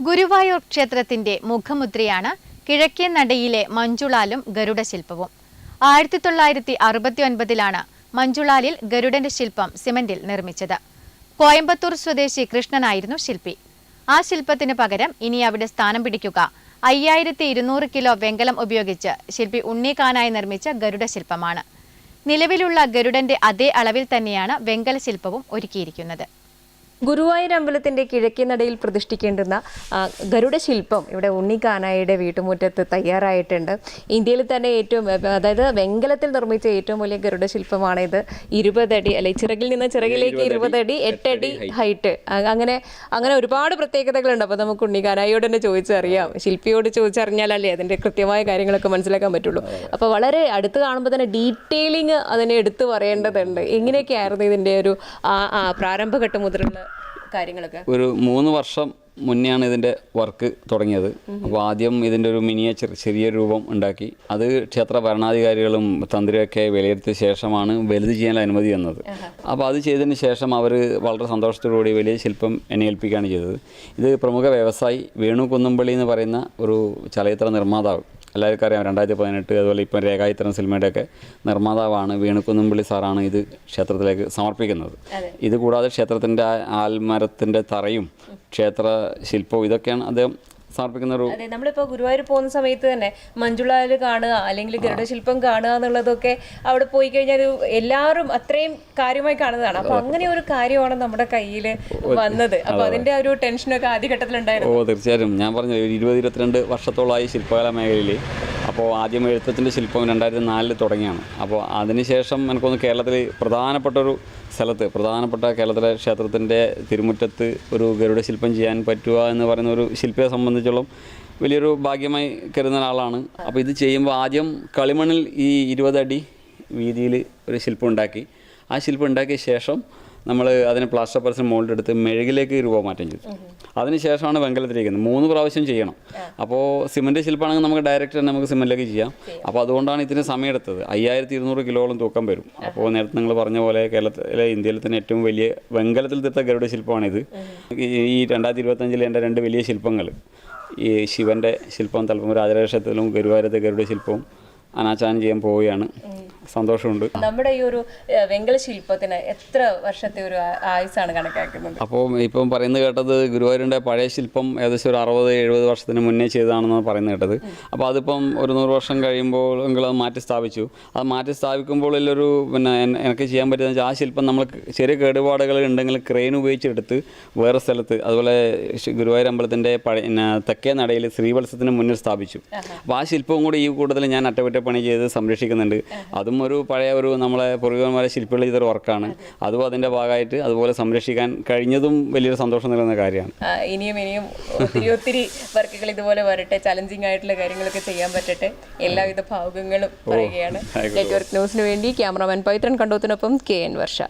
ഗുരുവായൂർ ക്ഷേത്രത്തിന്റെ മുഖമുദ്രയാണ് കിഴക്കേ നടയിലെ മഞ്ജുളാലും ഗരുഡശില്പവും ആയിരത്തി തൊള്ളായിരത്തി അറുപത്തി ഒൻപതിലാണ് മഞ്ജുളാലിൽ ഗരുഡന്റെ ശില്പം സിമന്റിൽ നിർമ്മിച്ചത്. കോയമ്പത്തൂർ സ്വദേശി കൃഷ്ണനായിരുന്നു ശില്പി. ആ ശില്പത്തിന് പകരം ഇനി അവിടെ സ്ഥാനം പിടിക്കുക അയ്യായിരത്തി ഇരുന്നൂറ് കിലോ വെങ്കലം ഉപയോഗിച്ച് ശില്പി ഉണ്ണിക്കാനായി നിർമ്മിച്ച ഗരുഡ ശില്പമാണ്. നിലവിലുള്ള ഗരുഡന്റെ അതേ അളവിൽ തന്നെയാണ് വെങ്കല ശില്പവും ഒരുക്കിയിരിക്കുന്നത്. ഗുരുവായൂർ അമ്പലത്തിന്റെ കിഴക്കേ നടയിൽ പ്രതിഷ്ഠിക്കേണ്ടുന്ന ഗരുഡ ശില്പം ഇവിടെ ഉണ്ണിക്കാനായുടെ വീട്ടുമുറ്റത്ത് തയ്യാറായിട്ടുണ്ട്. ഇന്ത്യയിൽ തന്നെ ഏറ്റവും അതായത് വെങ്കലത്തിൽ നിർമ്മിച്ച ഏറ്റവും വലിയ ഗരുഡ ശില്പമാണ് ഇത് ഇരുപതടി അല്ലെ ചിറകിൽ നിന്ന് ചിറകിലേക്ക് ഇരുപതടി എട്ടടി ഹൈറ്റ് അങ്ങനെ അങ്ങനെ ഒരുപാട് പ്രത്യേകതകളുണ്ട്. അപ്പോൾ നമുക്ക് ഉണ്ണിക്കാനായോട് തന്നെ ചോദിച്ചറിയാം ശില്പിയോട് ചോദിച്ചറിഞ്ഞാലല്ലേ അതിന്റെ കൃത്യമായ കാര്യങ്ങളൊക്കെ മനസ്സിലാക്കാൻ പറ്റുള്ളൂ. അപ്പോൾ വളരെ അടുത്ത് കാണുമ്പോൾ തന്നെ ഡീറ്റെയിലിംഗ് അതിനെ എടുത്തു പറയേണ്ടതുണ്ട്. എങ്ങനെയൊക്കെയായിരുന്നു ഇതിന്റെ ഒരു പ്രാരംഭഘട്ടം മുതലുള്ള കാര്യങ്ങളൊക്കെ? ഒരു മൂന്ന് വർഷം മുന്നെയാണ് ഇതിന്റെ വർക്ക് തുടങ്ങിയത്. അപ്പോൾ ആദ്യം ഇതിന്റെ ഒരു മിനിയേച്ചർ ചെറിയ രൂപം ഉണ്ടാക്കി. അത് ക്ഷേത്ര ഭരണാധികാരികളും തന്ത്രിയൊക്കെ വിലയിരുത്തിയ ശേഷമാണ് വലുത് ചെയ്യാൻ അനുമതി തന്നത്. അപ്പോൾ അത് ചെയ്തതിന് ശേഷം അവർ വളരെ സന്തോഷത്തോടുകൂടി വലിയ ശില്പം എന്നെ ഏൽപ്പിക്കുകയാണ് ചെയ്തത്. ഇത് പ്രമുഖ വ്യവസായി വേണു കുന്നുംപള്ളി എന്ന് പറയുന്ന ഒരു ചലച്ചിത്ര നിർമ്മാതാവ്. എല്ലാവർക്കും അറിയാം. രണ്ടായിരത്തി പതിനെട്ട് അതുപോലെ ഇപ്പം രേഖാചിത്രം സിനിമയുടെയൊക്കെ നിർമ്മാതാവാണ് വേണുകുന്നമ്പിള്ളി സാറാണ് ഇത് ക്ഷേത്രത്തിലേക്ക് സമർപ്പിക്കുന്നത്. ഇത് കൂടാതെ ക്ഷേത്രത്തിന്റെ ആൽമരത്തിന്റെ തറയും ക്ഷേത്ര ശില്പവും ഇതൊക്കെയാണ് അദ്ദേഹം സമർപ്പിക്കുന്ന ഒരു അതെ നമ്മളിപ്പോ ഗുരുവായൂർ പോകുന്ന സമയത്ത് തന്നെ മഞ്ജുളാൽ കാണുക അല്ലെങ്കിൽ ഗരുഡശില്പം കാണുക എന്നുള്ളതൊക്കെ അവിടെ പോയി കഴിഞ്ഞാൽ എല്ലാവരും അത്രയും കാര്യമായി കാണുന്നതാണ്. അപ്പൊ അങ്ങനെ ഒരു കാര്യമാണ് നമ്മുടെ കയ്യിൽ വന്നത്. അപ്പൊ അതിന്റെ ഒരു ടെൻഷനൊക്കെ ആദ്യഘട്ടത്തിലുണ്ടായിരുന്നു. ഓ തീർച്ചയായും. ഞാൻ പറഞ്ഞു ഒരു ഇരുപത് ഇരുപത്തിരണ്ട് വർഷത്തോളമായി ശില്പകല മേഖലയിൽ അപ്പോൾ ആദ്യം എഴുത്തച്ഛന്റെ ശില്പം രണ്ടായിരത്തി നാലിൽ തുടങ്ങിയാണ്. അപ്പോൾ അതിനുശേഷം എനിക്കൊന്ന് കേരളത്തിൽ പ്രധാനപ്പെട്ട ഒരു സ്ഥലത്ത് പ്രധാനപ്പെട്ട കേരളത്തിലെ ക്ഷേത്രത്തിന്റെ തിരുമുറ്റത്ത് ഒരു ഗരുഡ ശില്പം ചെയ്യാൻ പറ്റുക എന്ന് പറയുന്ന ഒരു ശില്പിയെ സംബന്ധിച്ചോളം വലിയൊരു ഭാഗ്യമായി കരുതുന്ന ഒരാളാണ്. അപ്പോൾ ഇത് ചെയ്യുമ്പോൾ ആദ്യം കളിമണ്ണിൽ ഈ ഇരുപതടി വീതിയിൽ ഒരു ശില്പം ഉണ്ടാക്കി. ആ ശില്പം ഉണ്ടാക്കിയ ശേഷം നമ്മൾ അതിനെ പ്ലാസ്റ്റർ പരസ്യം മോൾഡ് എടുത്ത് മെഴുകിലേക്ക് രൂപമാറ്റം ചെയ്തു. അതിനുശേഷമാണ് വെങ്കലത്തിലേക്കുന്നത് മൂന്ന് പ്രാവശ്യം ചെയ്യണം. അപ്പോൾ സിമന്റ് ശില്പമാണെങ്കിൽ നമുക്ക് ഡയറക്റ്റ് തന്നെ നമുക്ക് സിമന്റിലേക്ക് ചെയ്യാം. അപ്പോൾ അതുകൊണ്ടാണ് ഇതിന് സമയമെടുത്തത്. അയ്യായിരത്തി ഇരുന്നൂറ് കിലോളം തൂക്കം വരും. അപ്പോൾ നേരത്തെ നിങ്ങൾ പറഞ്ഞ പോലെ കേരളത്തിലെ ഇന്ത്യയിൽ തന്നെ ഏറ്റവും വലിയ വെങ്കലത്തിൽ തീർത്ത ഗരുഡ ശില്പമാണിത്. ഈ- രണ്ടായിരത്തി ഇരുപത്തഞ്ചിൽ എന്റെ രണ്ട് വലിയ ശില്പങ്ങൾ ഈ ശിവന്റെ ശില്പം തലപ്പം രാജരാജക്ഷേത്രത്തിലും ഗരുവാരത്തെ ഗരുഡ ശില്പവും അനാചാരം ചെയ്യാൻ പോവുകയാണ്. സന്തോഷമുണ്ട്. നമ്മുടെ ഈ ഒരു വെങ്കല ശില്പത്തിന് എത്ര വർഷത്തെ ഒരു ആയുസാണ് കണക്കാക്കുന്നത്? അപ്പോൾ ഇപ്പം പറയുന്നത് കേട്ടത് ഗുരുവായൂരിന്റെ പഴയ ശില്പം ഏകദേശം ഒരു അറുപത് എഴുപത് വർഷത്തിന് മുന്നേ ചെയ്തതാണെന്ന് പറയുന്നത് കേട്ടത്. അപ്പോൾ അതിപ്പം ഒരു നൂറ് വർഷം കഴിയുമ്പോൾ എങ്കിൽ അത് മാറ്റി സ്ഥാപിച്ചു. അത് മാറ്റി സ്ഥാപിക്കുമ്പോൾ ഒരു പിന്നെ എനിക്ക് ചെയ്യാൻ പറ്റുന്ന ആ ശില്പം നമ്മൾ ചെറിയ കേടുപാടുകൾ ഉണ്ടെങ്കിൽ ക്രെയിൻ ഉപയോഗിച്ചെടുത്ത് വേറെ സ്ഥലത്ത് അതുപോലെ ഗുരുവായൂർ അമ്പലത്തിന്റെ പഴയ തെക്കേ നടയിൽ ശ്രീവത്സത്തിന് മുന്നിൽ സ്ഥാപിച്ചു. അപ്പോൾ ആ ശില്പവും കൂടി ഈ കൂട്ടത്തിൽ ഞാൻ അറ്റകുറ്റപ്പണി ചെയ്ത് സംരക്ഷിക്കുന്നുണ്ട്. അതും ഒരു പഴയ ഒരു നമ്മളെ പൂർവികന്മാരെ ശില്പികൾ ചെയ്തൊരു വർക്കാണ്. അതും അതിന്റെ ഭാഗമായിട്ട് അതുപോലെ സംരക്ഷിക്കാൻ കഴിഞ്ഞതും വലിയൊരു സന്തോഷം നൽകുന്ന കാര്യമാണ്. ഇനിയും ഇനിയും ഒത്തിരി ഒത്തിരി വർക്കുകൾ ഇതുപോലെ വരട്ടെ ചലഞ്ചിങ് ആയിട്ടുള്ള കാര്യങ്ങളൊക്കെ ചെയ്യാൻ പറ്റട്ടെ. എല്ലാവിധ ഭാവുകങ്ങളും പറയുകയാണ്. നെറ്റ്വർക്ക് ന്യൂസിന് വേണ്ടി ക്യാമറാമാൻ പൈത്രൻ കണ്ടോത്തിനൊപ്പം കെ എൻ വർഷ.